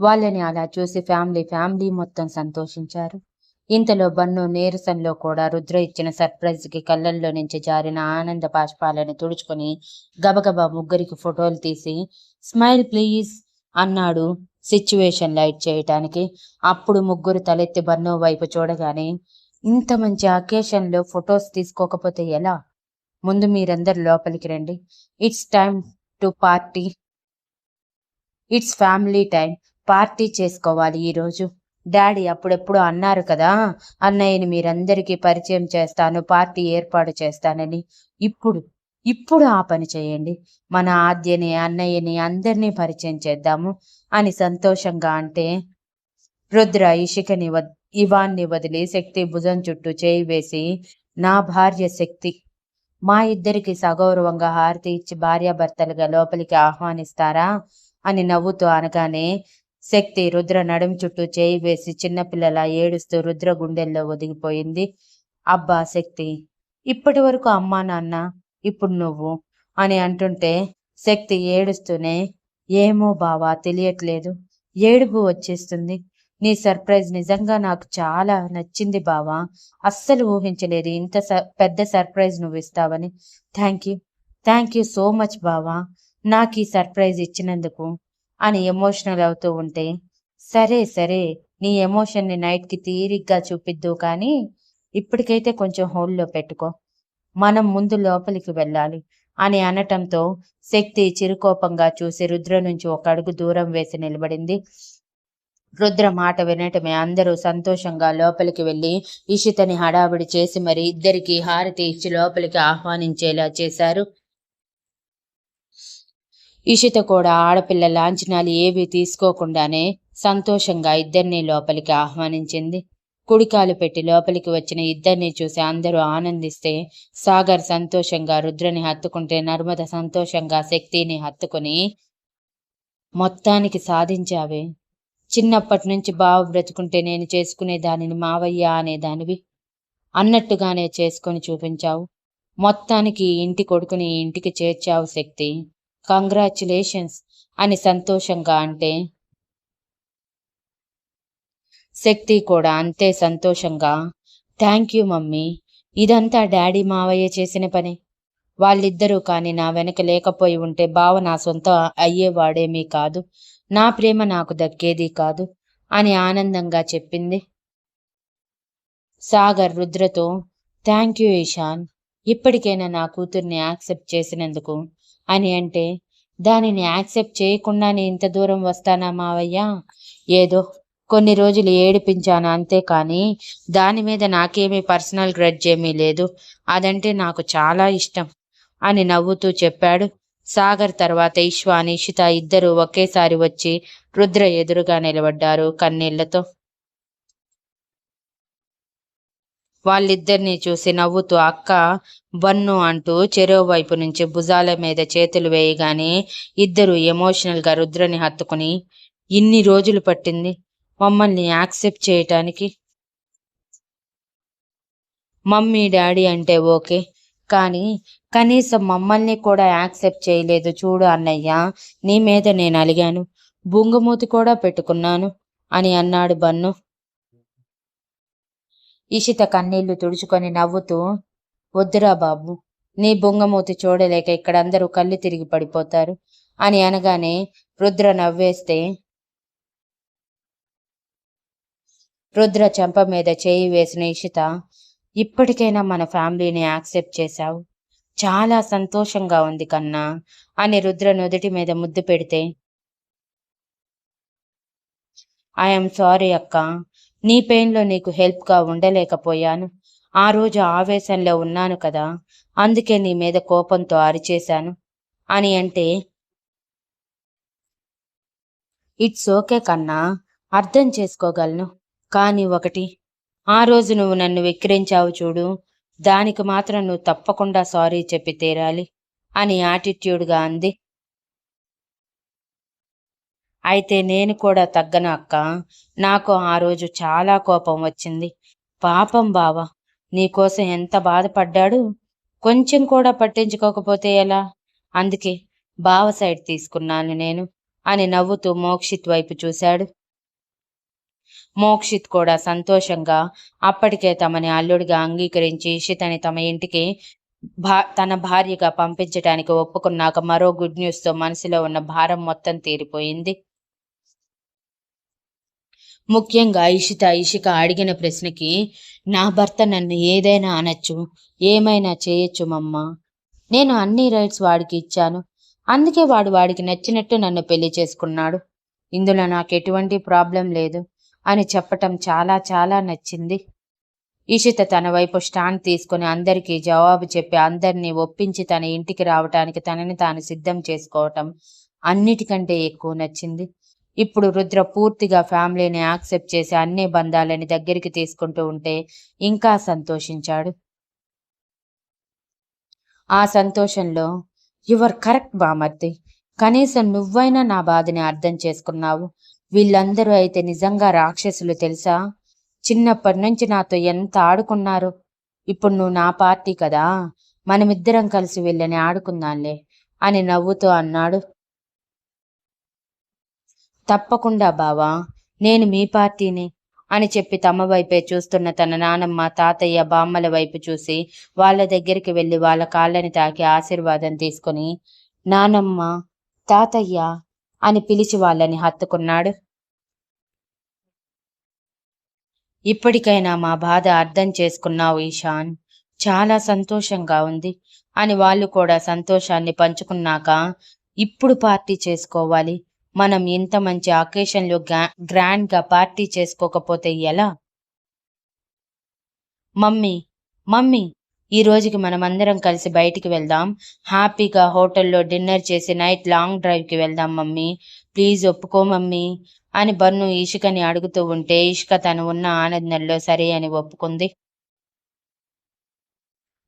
వాళ్ళని అలా చూసి ఫ్యామిలీ ఫ్యామిలీ మొత్తం సంతోషించారు. ఇంతలో బన్ను నీరసంలో కూడా రుద్ర ఇచ్చిన సర్ప్రైజ్కి కళ్ళల్లో నుంచి జారిన ఆనంద బాష్పాలను తుడుచుకొని గబగబా ముగ్గురికి ఫోటోలు తీసి స్మైల్ ప్లీజ్ అన్నాడు సిచ్యువేషన్ లైట్ చేయటానికి. అప్పుడు ముగ్గురు తలెత్తి బన్ను వైపు చూడగానే ఇంత మంచి అకేషన్లో ఫొటోస్ తీసుకోకపోతే ఎలా? ముందు మీరందరు లోపలికి రండి. It's time to party. It's family time party చేసుకోవాలి ఈరోజు. డాడీ అప్పుడెప్పుడు అన్నారు కదా అన్నయ్యని మీరందరికీ పరిచయం చేస్తాను పార్టీ ఏర్పాటు చేస్తానని. ఇప్పుడు ఇప్పుడు ఆ పని చేయండి. మన ఆద్యని అన్నయ్యని అందరినీ పరిచయం చేద్దాము అని సంతోషంగా అంటే రుద్ర ఇషికని వద్ ఇవాన్ని వదిలి శక్తి భుజం చుట్టూ చేయి వేసి నా భార్య శక్తి మా ఇద్దరికి సగౌరవంగా హారతి ఇచ్చి భార్యాభర్తలుగా లోపలికి ఆహ్వానిస్తారా? అని నవ్వుతూ అనగానే శక్తి రుద్ర నడుము చుట్టూ చేయి వేసి చిన్నపిల్లల ఏడుస్తూ రుద్ర గుండెల్లో ఒదిగిపోయింది. అబ్బా శక్తి ఇప్పటి వరకు అమ్మా నాన్న ఇప్పుడు నువ్వు? అని అంటుంటే శక్తి ఏడుస్తూనే ఏమో బావా తెలియట్లేదు. ఏడుపు వచ్చేస్తుంది. నీ సర్ప్రైజ్ నిజంగా నాకు చాలా నచ్చింది బావా. అస్సలు ఊహించలేదు ఇంత స- పెద్ద సర్ప్రైజ్ నువ్వు ఇస్తావని. Thank you. Thank you so much బావా. నాకు ఈ సర్ప్రైజ్ ఇచ్చినందుకు. అని ఎమోషనల్ అవుతూ ఉంటే సరే సరే నీ ఎమోషన్ని నైట్కి తీరిగ్గా చూపిద్దు కానీ ఇప్పటికైతే కొంచెం హోల్లో పెట్టుకో. మనం ముందు లోపలికి వెళ్ళాలి అని అనటంతో శక్తి చిరుకోపంగా చూసి రుద్ర నుంచి ఒక అడుగు దూరం వేసి నిలబడింది. రుద్ర మాట వినటమే అందరూ సంతోషంగా లోపలికి వెళ్ళి ఇషితని హడావిడి చేసి మరి ఇద్దరికి హారతి ఇచ్చి లోపలికి ఆహ్వానించేలా చేశారు. ఇషిత కూడా ఆడపిల్ల లాంఛనాలు ఏవీ తీసుకోకుండానే సంతోషంగా ఇద్దరిని లోపలికి ఆహ్వానించింది. కుడికాలు పెట్టి లోపలికి వచ్చిన ఇద్దరిని చూసి అందరూ ఆనందిస్తే సాగర్ సంతోషంగా రుద్రని హత్తుకుంటే నర్మద సంతోషంగా శక్తిని హత్తుకుని మొత్తానికి సాధించావే. చిన్నప్పటి నుంచి బావ బ్రతుకుంటే నేను చేసుకునే దానిని మావయ్య అనే దానివి అన్నట్టుగానే చేసుకొని చూపించావు. మొత్తానికి ఇంటి కొడుకుని ఇంటికి చేర్చావు శక్తి. కంగ్రాచులేషన్స్ అని సంతోషంగా అంటే శక్తి కూడా అంతే సంతోషంగా థ్యాంక్ యూ మమ్మీ. ఇదంతా డాడీ మావయ్య చేసిన పని. వాళ్ళిద్దరూ కానీ నా వెనక లేకపోయి ఉంటే బావ నా సొంత అయ్యేవాడేమీ కాదు. నా ప్రేమ నాకు దక్కేది కాదు అని ఆనందంగా చెప్పింది. సాగర్ రుద్రతో థ్యాంక్ యూ ఇషాన్ ఇప్పటికైనా నా కూతుర్ని యాక్సెప్ట్ చేసినందుకు అని అంటే దానిని యాక్సెప్ట్ చేయకుండానే ఇంత దూరం వస్తానా మావయ్య? ఏదో కొన్ని రోజులు ఏడిపించాను అంతే కానీ దాని మీద నాకేమీ పర్సనల్ గ్రడ్జ్ ఏమీ లేదు. అదంటే నాకు చాలా ఇష్టం అని నవ్వుతూ చెప్పాడు. సాగర్ తర్వాత ఇష్వాని ఇషిత ఇద్దరూ ఒకేసారి వచ్చి రుద్ర ఎదురుగా నిలబడ్డారు కన్నీళ్ళతో. వాళ్ళిద్దరిని చూసి నవ్వుతూ అక్క బన్ను అంటూ చెరో వైపు నుంచి భుజాల మీద చేతులు వేయగానే ఇద్దరు ఎమోషనల్గా రుద్రని హత్తుకుని ఇన్ని రోజులు పట్టింది మమ్మల్ని యాక్సెప్ట్ చేయటానికి? మమ్మీ డాడీ అంటే ఓకే కానీ కనీసం మమ్మల్ని కూడా యాక్సెప్ట్ చేయలేదు చూడు అన్నయ్య నీ మీద నేను అలిగాను బుంగమూతి కూడా పెట్టుకున్నాను అని అన్నాడు బన్ను. ఇషిత కన్నీళ్ళు తుడుచుకొని నవ్వుతూ వద్దురా బాబు నీ బొంగమూతి చూడలేక ఇక్కడ అందరూ కళ్ళు తిరిగి పడిపోతారు అని అనగానే రుద్ర నవ్వేస్తే రుద్ర చెంప మీద చేయి వేసిన ఇషిత ఇప్పటికైనా మన ఫ్యామిలీని యాక్సెప్ట్ చేశావు. చాలా సంతోషంగా ఉంది కన్నా అని రుద్ర నుదుటి మీద ముద్దు పెడితే ఐఎమ్ సారీ అక్క నీ పెయిన్లో నీకు హెల్ప్గా ఉండలేకపోయాను. ఆ రోజు ఆవేశంలో ఉన్నాను కదా అందుకే నీ మీద కోపంతో అరిచేశాను. అని అంటే ఇట్స్ ఓకే కన్నా అర్థం చేసుకోగలను. కానీ ఒకటి ఆ రోజు నువ్వు నన్ను వెక్కిరించావు చూడు దానికి మాత్రం నువ్వు తప్పకుండా సారీ చెప్పి తీరాలి అని యాటిట్యూడ్గా అంది. అయితే నేను కూడా తగ్గను అక్క. నాకు ఆ రోజు చాలా కోపం వచ్చింది. పాపం బావ నీకోసం ఎంత బాధపడ్డాడు? కొంచెం కూడా పట్టించుకోకపోతే ఎలా? అందుకే బావ సైడ్ తీసుకున్నాను నేను అని నవ్వుతూ మోక్షిత్ వైపు చూశాడు. మోక్షిత్ కూడా సంతోషంగా అప్పటికే తమని అల్లుడిగా అంగీకరించి ఇషితని తమ ఇంటికి భా తన భార్యగా పంపించటానికి ఒప్పుకున్నాక మరో గుడ్ న్యూస్తో మనసులో ఉన్న భారం మొత్తం తీరిపోయింది. ముఖ్యంగా ఇషిత ఇషిక అడిగిన ప్రశ్నకి నా భర్త నన్ను ఏదైనా అనొచ్చు ఏమైనా చేయొచ్చు మమ్మ? నేను అన్ని రైట్స్ వాడికి ఇచ్చాను. అందుకే వాడు వాడికి నచ్చినట్టు నన్ను పెళ్ళి చేసుకున్నాడు. ఇందులో నాకు ఎటువంటి ప్రాబ్లం లేదు అని చెప్పటం చాలా చాలా నచ్చింది. ఇషిత తన వైపు స్టాండ్ తీసుకుని అందరికీ జవాబు చెప్పి అందరినీ ఒప్పించి తన ఇంటికి రావటానికి తనని తాను సిద్ధం చేసుకోవటం అన్నిటికంటే ఎక్కువ నచ్చింది. ఇప్పుడు రుద్ర పూర్తిగా ఫ్యామిలీని యాక్సెప్ట్ చేసి అన్ని బంధాలని దగ్గరికి తీసుకుంటూ ఉంటే ఇంకా సంతోషించాడు. ఆ సంతోషంలో యువర్ కరెక్ట్ బామర్తి కనీసం నువ్వైనా నా బాధని అర్థం చేసుకున్నావు. వీళ్ళందరూ అయితే నిజంగా రాక్షసులు తెలుసా? చిన్నప్పటి నుంచి నాతో ఎంత ఆడుకున్నారు? ఇప్పుడు నువ్వు నా పార్టీ కదా? మనమిద్దరం కలిసి వీళ్ళని ఆడుకుందాంలే అని నవ్వుతూ అన్నాడు తప్పకుండా బావా నేను మీ పార్టీని అని చెప్పి తమ వైపే చూస్తున్న తన నానమ్మ తాతయ్య బామ్మల వైపు చూసి వాళ్ళ దగ్గరికి వెళ్ళి వాళ్ళ కాళ్ళని తాకి ఆశీర్వాదం తీసుకుని నానమ్మ తాతయ్య అని పిలిచి వాళ్ళని హత్తుకున్నాడు. ఇప్పటికైనా మా బాధ అర్థం చేసుకున్నావు ఈశాన్. చాలా సంతోషంగా ఉంది అని వాళ్ళు కూడా సంతోషాన్ని పంచుకున్నాక ఇప్పుడు పార్టీ చేసుకోవాలి. మనం ఇంత మంచి అకేషన్లో గ్రాండ్గా పార్టీ చేసుకోకపోతే ఎలా? మమ్మీ మమ్మీ ఈ రోజుకి మనం అందరం కలిసి బయటికి వెళ్దాం. హ్యాపీగా హోటల్లో డిన్నర్ చేసి నైట్ లాంగ్ డ్రైవ్కి వెళ్దాం మమ్మీ. ప్లీజ్ ఒప్పుకో మమ్మీ అని బన్ను ఇషికని అడుగుతూ ఉంటే ఇషిక తను ఉన్న ఆనందంలో సరే అని ఒప్పుకుంది.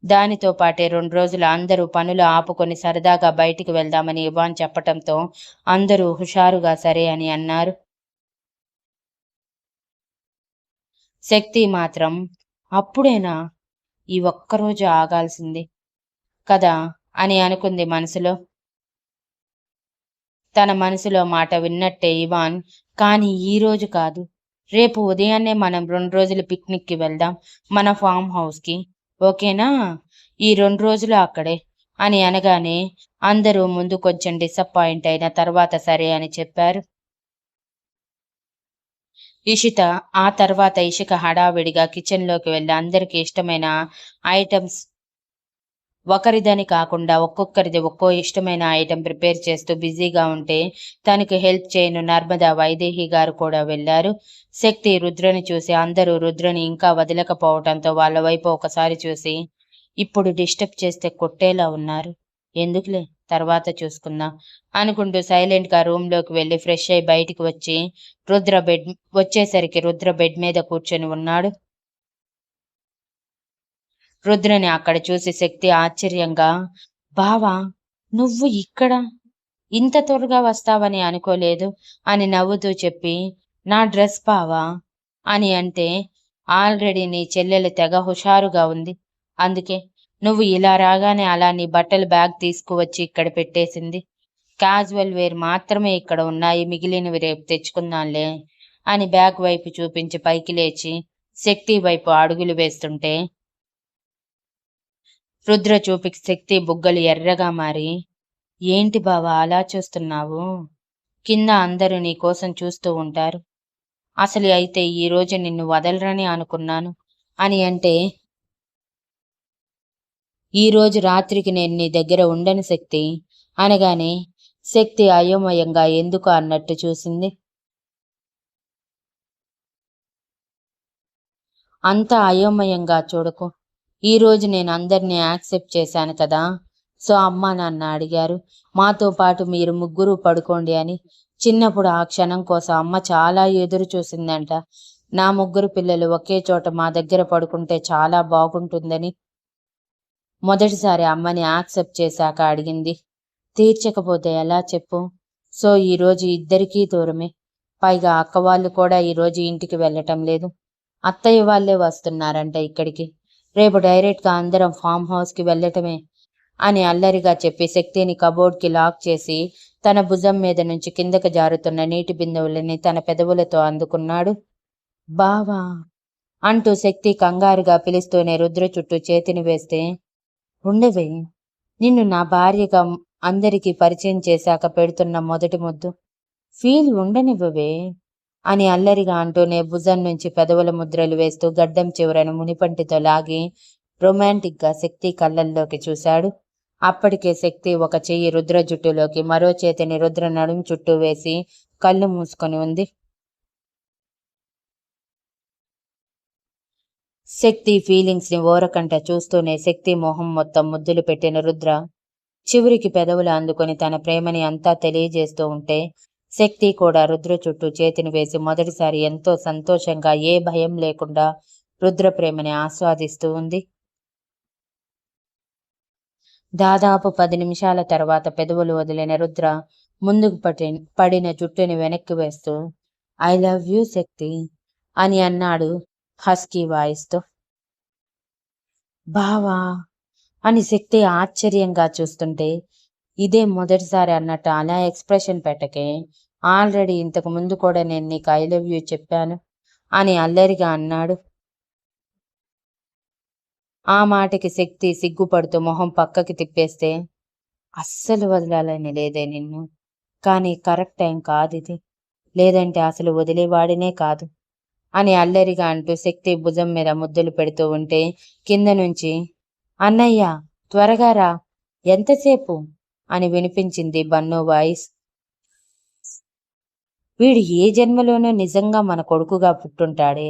దానితో పాటే రెండు రోజులు అందరూ పనులు ఆపుకొని సరదాగా బయటికి వెళ్దామని ఇవాన్ చెప్పటంతో అందరూ హుషారుగా సరే అని అన్నారు. శక్తి మాత్రం అప్పుడేనా? ఈ ఒక్కరోజు ఆగాల్సింది కదా అని అనుకుంది మనసులో. తన మనసులో మాట విన్నట్టే ఇవాన్ కానీ ఈ రోజు కాదు. రేపు ఉదయాన్నే మనం రెండు రోజులు పిక్నిక్కి వెళ్దాం మన ఫామ్ హౌస్కి. ఓకేనా? ఈ రెండు రోజులు అక్కడే. అని అనగానే అందరూ ముందు కొంచెం డిసప్పాయింట్ అయిన తర్వాత సరే అని చెప్పారు. ఇషిత ఆ తర్వాత ఇషిక హడావిడిగా కిచెన్లోకి వెళ్ళి అందరికి ఇష్టమైన ఐటమ్స్ ఒకరిదని కాకుండా ఒక్కొక్కరిది ఒక్కో ఇష్టమైన ఐటెం ప్రిపేర్ చేస్తూ బిజీగా ఉంటే తనకు హెల్ప్ చేయను. నర్మదా వైదేహి గారు కూడా వెళ్ళారు శక్తి రుద్రని చూసి అందరూ రుద్రని ఇంకా వదలకపోవటంతో వాళ్ళ వైపు ఒకసారి చూసి ఇప్పుడు డిస్టర్బ్ చేస్తే కొట్టేలా ఉన్నారు. ఎందుకులే? తర్వాత చూసుకుందాం అనుకుంటూ సైలెంట్గా రూమ్లోకి వెళ్ళి ఫ్రెష్ అయి బయటికి వచ్చి రుద్ర బెడ్ వచ్చేసరికి రుద్ర బెడ్ మీద కూర్చొని ఉన్నాడు. రుద్రుని అక్కడ చూసి శక్తి ఆశ్చర్యంగా బావా నువ్వు ఇక్కడ? ఇంత త్వరగా వస్తావని అనుకోలేదు అని నవ్వుతూ చెప్పి నా డ్రెస్ బావా అని అంటే ఆల్రెడీ నీ చెల్లెలు తెగ హుషారుగా ఉంది. అందుకే నువ్వు ఇలా రాగానే అలా నీ బట్టలు బ్యాగ్ తీసుకువచ్చి ఇక్కడ పెట్టేసింది. క్యాజువల్ వేర్ మాత్రమే ఇక్కడ ఉన్నాయి మిగిలినవి రేపు తెచ్చుకుందాంలే అని బ్యాగ్ వైపు చూపించి పైకి లేచి శక్తి వైపు అడుగులు వేస్తుంటే రుద్ర చూపికి శక్తి బుగ్గలు ఎర్రగా మారి ఏంటి బావా అలా చూస్తున్నావు? కింద అందరూ నీ కోసం చూస్తూ ఉంటారు. అసలు అయితే ఈ రోజు నిన్ను వదలరని అనుకున్నాను అని అంటే ఈ రోజు రాత్రికి నేను నీ దగ్గర ఉండని శక్తి అనగానే శక్తి అయోమయంగా ఎందుకు అన్నట్టు చూసింది? అంత అయోమయంగా చూడకు. ఈరోజు నేను అందరినీ యాక్సెప్ట్ చేశాను కదా? సో అమ్మ నాన్న అడిగారు. మాతో పాటు మీరు ముగ్గురు పడుకోండి అని. చిన్నప్పుడు ఆ క్షణం కోసం అమ్మ చాలా ఎదురు చూసిందంట. నా ముగ్గురు పిల్లలు ఒకే చోట మా దగ్గర పడుకుంటే చాలా బాగుంటుందని మొదటిసారి అమ్మని యాక్సెప్ట్ చేశాక అడిగింది. తీర్చకపోతే ఎలా చెప్పు? సో ఈరోజు ఇద్దరికీ దూరమే. పైగా అక్క వాళ్ళు కూడా ఈరోజు ఇంటికి వెళ్ళటం లేదు. అత్తయ్య వాళ్ళే వస్తున్నారంట ఇక్కడికి. రేపు డైరెక్ట్గా అందరం ఫామ్ హౌస్కి వెళ్ళటమే అని అల్లరిగా చెప్పి శక్తిని కబోర్డ్కి లాక్ చేసి తన భుజం మీద నుంచి కిందకు జారుతున్న నీటి బిందువులని తన పెదవులతో అందుకున్నాడు. బావా! అంటూ శక్తి కంగారుగా పిలుస్తూనే రుద్ర చుట్టూ చేతిని వేస్తే ఉండవే! నిన్ను నా భార్యగా అందరికీ పరిచయం చేశాక పెడుతున్న మొదటి ముద్దు. ఫీల్ ఉండనివ్వవే! అని అల్లరిగా అంటూనే భుజం నుంచి పెదవుల ముద్రలు వేస్తూ గడ్డం చివరను మునిపంటితో లాగి రొమాంటిక్గా శక్తి కళ్ళల్లోకి చూశాడు. అప్పటికే శక్తి ఒక చెయ్యి రుద్ర జుట్టులోకి మరో చేతిని రుద్ర నడుము చుట్టూ వేసి కళ్ళు మూసుకొని ఉంది. శక్తి ఫీలింగ్స్ని ఓరకంట చూస్తూనే శక్తి మొహం మొత్తం ముద్దులు పెట్టిన రుద్ర చివరికి పెదవులు అందుకొని తన ప్రేమని అంతా తెలియజేస్తూ ఉంటే శక్తి కూడా రుద్ర చుట్టూ చేతిని వేసి మొదటిసారి ఎంతో సంతోషంగా ఏ భయం లేకుండా రుద్ర ప్రేమని ఆస్వాదిస్తూ ఉంది. దాదాపు పది నిమిషాల తర్వాత పెదవులు వదిలిన రుద్ర ముందుకు పడి పడిన జుట్టుని వెనక్కి వేస్తూ ఐ లవ్ యూ శక్తి అని అన్నాడు హస్కీ వాయిస్తో. బావా అని శక్తి ఆశ్చర్యంగా చూస్తుంటే ఇదే మొదటిసారి అన్నట్టు అలా ఎక్స్ప్రెషన్ పెట్టకే ఆల్రెడీ ఇంతకు ముందు కూడా నేను నీకు ఐ లవ్ యూ చెప్పాను అని అల్లరిగా అన్నాడు. ఆ మాటకి శక్తి సిగ్గుపడుతూ మొహం పక్కకి తిప్పేస్తే అస్సలు వదలాలని లేదే నిన్ను. కానీ కరెక్ట్ టైం కాదు ఇది. లేదంటే అసలు వదిలేవాడినే కాదు అని అల్లరిగా అంటూ శక్తి భుజం మీద ముద్దులు పెడుతూ ఉంటే కింద నుంచి అన్నయ్య త్వరగా రా. ఎంతసేపు? అని వినిపించింది బన్ను వాయిస్. వీడు ఏ జన్మలోనూ నిజంగా మన కొడుకుగా పుట్టుంటాడే?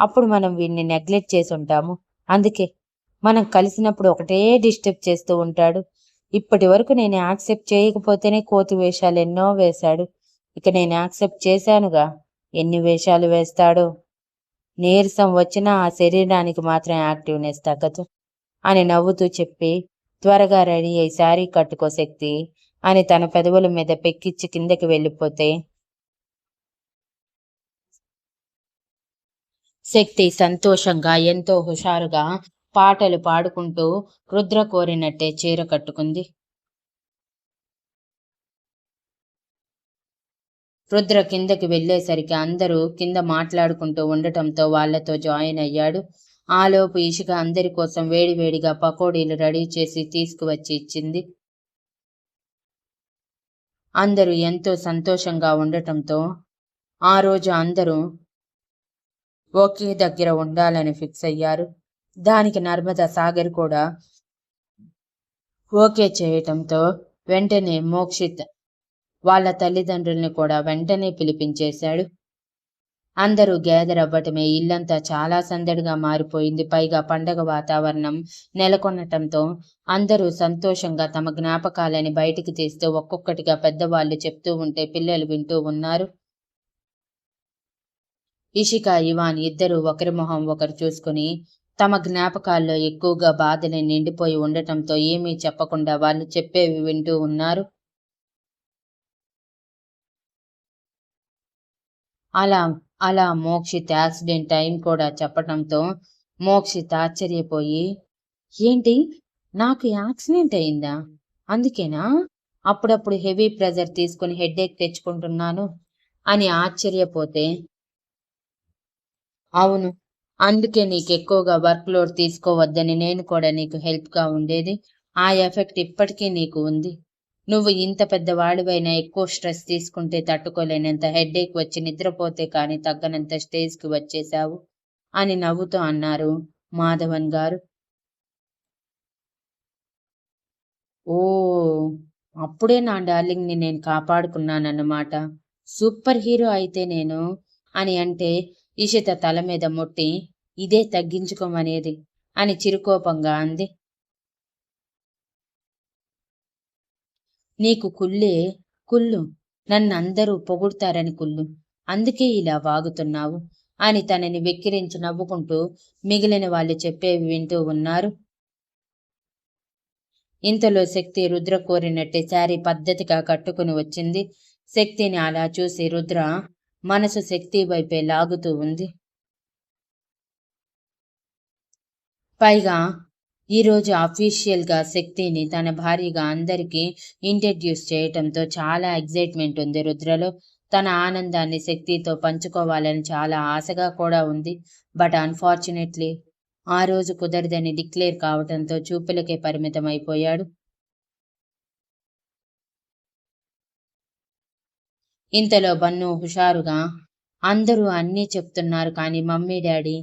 అప్పుడు మనం వీడిని నెగ్లెక్ట్ చేసి ఉంటాము అందుకే మనం కలిసినప్పుడు ఒకటే డిస్టర్బ్ చేస్తూ ఉంటాడు. ఇప్పటి వరకు నేను యాక్సెప్ట్ చేయకపోతేనే కోతి వేషాలు ఎన్నో వేశాడు. ఇక నేను యాక్సెప్ట్ చేశానుగా. ఎన్ని వేషాలు వేస్తాడో? నీరసం వచ్చినా ఆ శరీరానికి మాత్రం యాక్టివ్నెస్ తగ్గదు అని నవ్వుతూ చెప్పి త్వరగా రెడీ అయి శారీ కట్టుకో శక్తి అని తన పెదవుల మీద పెక్కిచ్చి కిందకి వెళ్ళిపోతే శక్తి సంతోషంగా ఎంతో హుషారుగా పాటలు పాడుకుంటూ రుద్ర కోరినట్టే చీర కట్టుకుంది. రుద్ర కిందకి వెళ్ళేసరికి అందరూ కింద మాట్లాడుకుంటూ ఉండటంతో వాళ్ళతో జాయిన్ అయ్యాడు. ఆలోపు ఇషిక అందరి కోసం వేడివేడిగా పకోడీలు రెడీ చేసి తీసుకువచ్చి ఇచ్చింది. అందరూ ఎంతో సంతోషంగా ఉండటంతో ఆ రోజు అందరూ ఒకే దగ్గర ఉండాలని ఫిక్స్ అయ్యారు. దానికి నర్మదా సాగర్ కూడా ఓకే చేయటంతో వెంటనే మోక్షిత్ వాళ్ళ తల్లిదండ్రుల్ని కూడా వెంటనే పిలిపించేశాడు. అందరూ గ్యాదర్ అవ్వటమే ఇల్లంతా చాలా సందడిగా మారిపోయింది. పైగా పండగ వాతావరణం నెలకొనటంతో అందరూ సంతోషంగా తమ జ్ఞాపకాలని బయటికి తీస్తూ ఒక్కొక్కటిగా పెద్దవాళ్ళు చెప్తూ ఉంటే పిల్లలు వింటూ ఉన్నారు. ఇషిక ఇవాన్ ఇద్దరూ ఒకరి మొహం ఒకరు చూసుకుని తమ జ్ఞాపకాల్లో ఎక్కువగా బాధని నిండిపోయి ఉండటంతో ఏమీ చెప్పకుండా వాళ్ళు చెప్పేవి వింటూ ఉన్నారు. అలా అలా మోక్షిత్ యాక్సిడెంట్ టైం కూడా చెప్పటంతో మోక్షిత్ ఆశ్చర్యపోయి ఏంటి? నాకు యాక్సిడెంట్ అయిందా? అందుకేనా? అప్పుడప్పుడు హెవీ ప్రెజర్ తీసుకుని హెడేక్ తెచ్చుకుంటున్నాను అని ఆశ్చర్యపోతే అవును అందుకే నీకు ఎక్కువగా వర్క్ లోడ్ తీసుకోవద్దని నేను కూడా నీకు హెల్ప్గా ఉండేది. ఆ ఎఫెక్ట్ ఇప్పటికీ నీకు ఉంది. నువ్వు ఇంత పెద్దవాడివైనా ఎక్కువ స్ట్రెస్ తీసుకుంటే తట్టుకోలేనంత హెడ్ఏక్ వచ్చి నిద్రపోతే కానీ తగ్గనంత స్టేజ్కి వచ్చేశావు? అని నవ్వుతూ అన్నారు మాధవన్ గారు. ఓ అప్పుడే నా డార్లింగ్ని నేను కాపాడుకున్నానన్నమాట. సూపర్ హీరో అయితే నేను అని అంటే ఇషిత తల మీద ముట్టి ఇదే తగ్గించుకోమనేది అని చిరుకోపంగా అంది. నీకు కుళ్ళే కుళ్ళు. నన్నందరూ పొగుడతారని కుళ్ళు. అందుకే ఇలా వాగుతున్నావు. అని తనని వెక్కిరించి నవ్వుకుంటూ మిగిలిన వాళ్ళు చెప్పేవి వింటూ ఉన్నారు. ఇంతలో శక్తి రుద్ర కోరినట్టే శారీ పద్ధతిగా కట్టుకుని వచ్చింది. శక్తిని అలా చూసి రుద్ర మనసు శక్తి వైపే లాగుతూ ఉంది. పైగా ఈరోజు అఫీషియల్గా శక్తిని తన భార్యగా అందరికీ ఇంట్రడ్యూస్ చేయటంతో చాలా ఎగ్జైట్మెంట్ ఉంది రుద్రలో. తన ఆనందాన్ని శక్తితో పంచుకోవాలని చాలా ఆశగా కూడా ఉంది. బట్ అన్ఫార్చునేట్లీ ఆ రోజు కుదరదని డిక్లేర్ కావటంతో చూపులకే పరిమితం అయిపోయాడు ఇంతలో బన్ను హుషారుగా అందరూ అన్నీ చెప్తున్నారు కానీ మమ్మీ డాడీ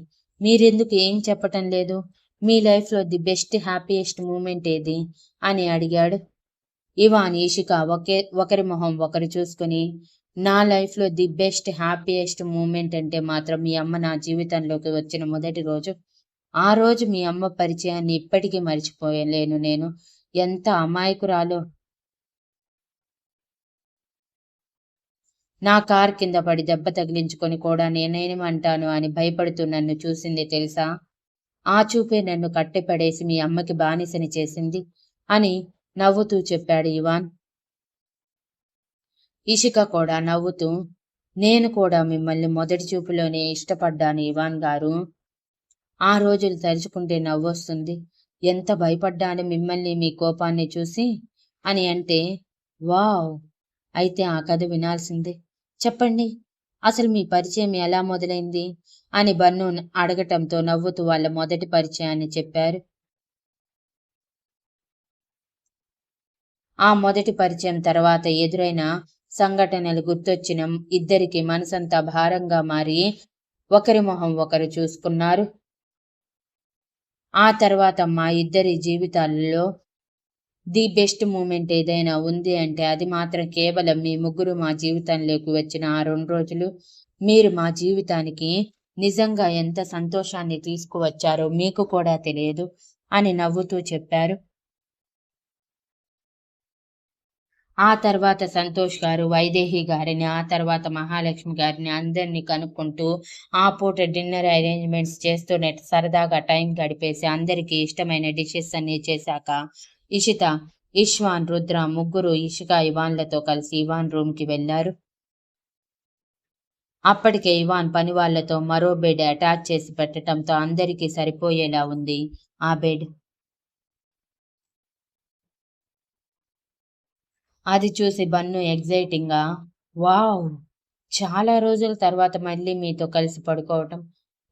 మీరెందుకు ఏం చెప్పటం లేదు? మీ లైఫ్లో ది బెస్ట్ హ్యాపీయెస్ట్ మూమెంట్ ఏది? అని అడిగాడు. ఇవాన్ ఈషిక ఒకే ఒకరి మొహం ఒకరు చూసుకుని నా లైఫ్లో ది బెస్ట్ హ్యాపీయెస్ట్ మూమెంట్ అంటే మాత్రం మీ అమ్మ నా జీవితంలోకి వచ్చిన మొదటి రోజు. ఆ రోజు మీ అమ్మ పరిచయాన్ని ఇప్పటికీ మర్చిపోయలేను నేను. ఎంత అమాయకురాలో. నా కార్ కింద పడి దెబ్బ తగిలించుకొని కూడా నేనేమంటాను అని భయపడుతూ నన్ను చూసింది తెలుసా? ఆ చూపే నన్ను కట్టిపడేసి మీ అమ్మకి బానిసని చేసింది అని నవ్వుతూ చెప్పాడు ఇవాన్. ఇషిక కూడా నవ్వుతూ నేను కూడా మిమ్మల్ని మొదటి చూపులోనే ఇష్టపడ్డాను ఇవాన్ గారు. ఆ రోజులు తలుచుకుంటే నవ్వొస్తుంది. ఎంత భయపడ్డాను మిమ్మల్ని మీ కోపాన్ని చూసి అని అంటే వావ్! అయితే ఆ కథ వినాల్సిందే. చెప్పండి అసలు మీ పరిచయం ఎలా మొదలైంది? అని బన్ను అడగటంతో నవ్వుతూ వాళ్ళ మొదటి పరిచయాన్ని చెప్పారు. ఆ మొదటి పరిచయం తర్వాత ఎదురైన సంఘటనలు గుర్తొచ్చిన ఇద్దరికి మనసంతా భారంగా మారి ఒకరి మొహం ఒకరు చూసుకున్నారు. ఆ తర్వాత మా ఇద్దరి జీవితాల్లో ది బెస్ట్ మూమెంట్ ఏదైనా ఉంది అంటే అది మాత్రం కేవలం మీ ముగ్గురు మా జీవితంలోకి వచ్చిన ఆ రెండు రోజులు. మీరు మా జీవితానికి నిజంగా ఎంత సంతోషాన్ని తీసుకువచ్చారో మీకు కూడా తెలియదు అని నవ్వుతూ చెప్పారు. ఆ తర్వాత సంతోష్ గారు వైదేహి గారిని ఆ తర్వాత మహాలక్ష్మి గారిని అందరినీ కనుక్కుంటూ ఆ పూట డిన్నర్ అరేంజ్మెంట్స్ చేస్తూనే సరదాగా టైం గడిపేసి అందరికీ ఇష్టమైన డిషెస్ అన్ని చేశాక ఇషిత ఇష్వాన్ రుద్ర ముగ్గురు ఇషిక ఇవాన్లతో కలిసి ఇవాన్ రూమ్కి వెళ్ళారు అప్పటికే ఇవాన్ పనివాళ్ళతో మరో బెడ్ అటాచ్ చేసి పెట్టడంతో అందరికీ సరిపోయేలా ఉంది ఆ బెడ్. అది చూసి బన్ను ఎగ్జైటింగ్గా వావ్! చాలా రోజుల తర్వాత మళ్ళీ మీతో కలిసి పడుకోవటం.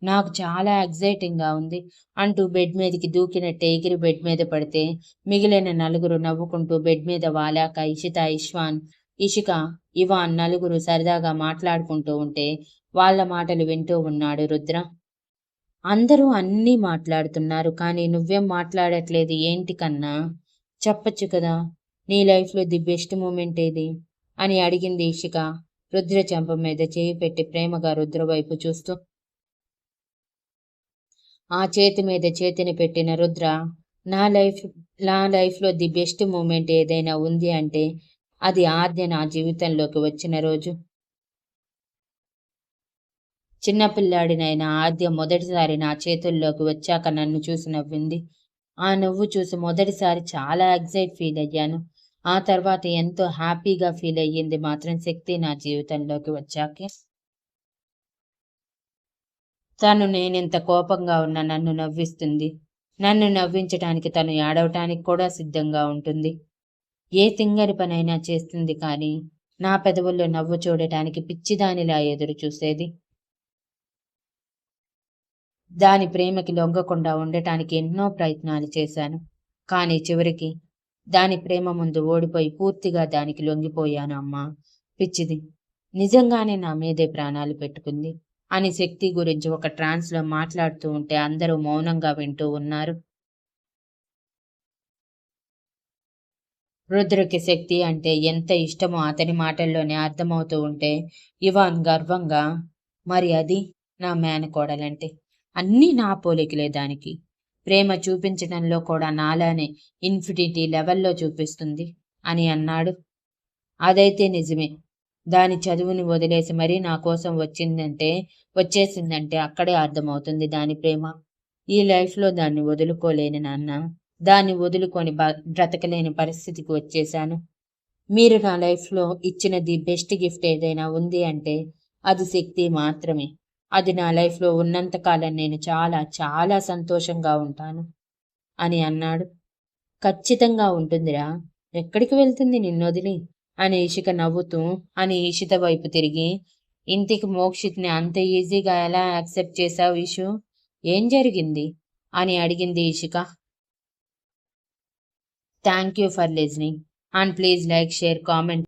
నాకు చాలా ఎగ్జైటింగ్గా ఉంది అంటూ బెడ్ మీదకి దూకినట్టే ఎగిరి బెడ్ మీద పడితే మిగిలిన నలుగురు నవ్వుకుంటూ బెడ్ మీద వాలాక ఇషిత ఇష్వాన్ ఇషిక ఇవాన్ నలుగురు సరదాగా మాట్లాడుకుంటూ ఉంటే వాళ్ళ మాటలు వింటూ ఉన్నాడు రుద్ర. అందరూ అన్నీ మాట్లాడుతున్నారు కానీ నువ్వేం మాట్లాడట్లేదు ఏంటి కన్నా? చెప్పచ్చు కదా నీ లైఫ్లో ది బెస్ట్ మూమెంట్ ఏది? అని అడిగింది ఇషిక రుద్ర చెంప మీద చేయి పెట్టి ప్రేమగా రుద్ర వైపు చూస్తూ. ఆ చేతి మీద చేతిని పెట్టిన రుద్ర నా లైఫ్ నా లైఫ్లో ది బెస్ట్ మూమెంట్ ఏదైనా ఉంది అంటే అది ఆజ్ఞ నా జీవితంలోకి వచ్చిన రోజు. చిన్నపిల్లాడినైన ఆద్య మొదటిసారి నా చేతుల్లోకి వచ్చాక నన్ను చూసి నవ్వింది. ఆ నవ్వు చూసి మొదటిసారి చాలా ఎగ్జైట్ ఫీల్ అయ్యాను. ఆ తర్వాత ఎంతో హ్యాపీగా ఫీల్ అయ్యింది మాత్రం శక్తి నా జీవితంలోకి వచ్చాకే. తను నేనింత కోపంగా ఉన్న నన్ను నవ్విస్తుంది. నన్ను నవ్వించటానికి తను ఏడవటానికి కూడా సిద్ధంగా ఉంటుంది. ఏ తింగరి పనైనా చేస్తుంది కానీ నా పెదవుల్లో నవ్వు చూడటానికి పిచ్చిదానిలా ఎదురు చూసేది. దాని ప్రేమకి లొంగకుండా ఉండటానికి ఎన్నో ప్రయత్నాలు చేశాను. కానీ చివరికి దాని ప్రేమ ముందు ఓడిపోయి పూర్తిగా దానికి లొంగిపోయాను అమ్మా. పిచ్చిది. నిజంగానే నా మీదే ప్రాణాలు పెట్టుకుంది అని శక్తి గురించి ఒక ట్రాన్స్లో మాట్లాడుతూ ఉంటే అందరూ మౌనంగా వింటూ ఉన్నారు. రుద్రుకి శక్తి అంటే ఎంత ఇష్టమో అతని మాటల్లోనే అర్థమవుతూ ఉంటే ఇవాన్ గర్వంగా మరి అది నా మేనకోడలంటే అన్నీ నా పోలికలే దానికి. ప్రేమ చూపించడంలో కూడా నాలానే ఇన్ఫినిటీ లెవెల్లో చూపిస్తుంది అని అన్నాడు. అదైతే నిజమే. దాని చదువుని వదిలేసి మరీ నా కోసం వచ్చిందంటే వచ్చేసిందంటే అక్కడే అర్థమవుతుంది దాని ప్రేమ. ఈ లైఫ్లో దాన్ని వదులుకోలేని నాన్న. దాన్ని వదులుకొని బ్రతకలేని పరిస్థితికి వచ్చేశాను. మీరు నా లైఫ్లో ఇచ్చిన ది బెస్ట్ గిఫ్ట్ ఏదైనా ఉంది అంటే అది శక్తి మాత్రమే. అది నా లైఫ్లో ఉన్నంతకాలం నేను చాలా చాలా సంతోషంగా ఉంటాను అని అన్నాడు. ఖచ్చితంగా ఉంటుందిరా. ఎక్కడికి వెళ్తుంది నిన్నొదిలి అని ఇషిక నవ్వుతూ అని ఈషిత వైపు తిరిగి ఇంటికి మోక్షిత్ని అంత ఈజీగా ఎలా యాక్సెప్ట్ చేశావు ఇషు? ఏం జరిగింది? అని అడిగింది Ishika. Thank you for listening and please like, share, comment.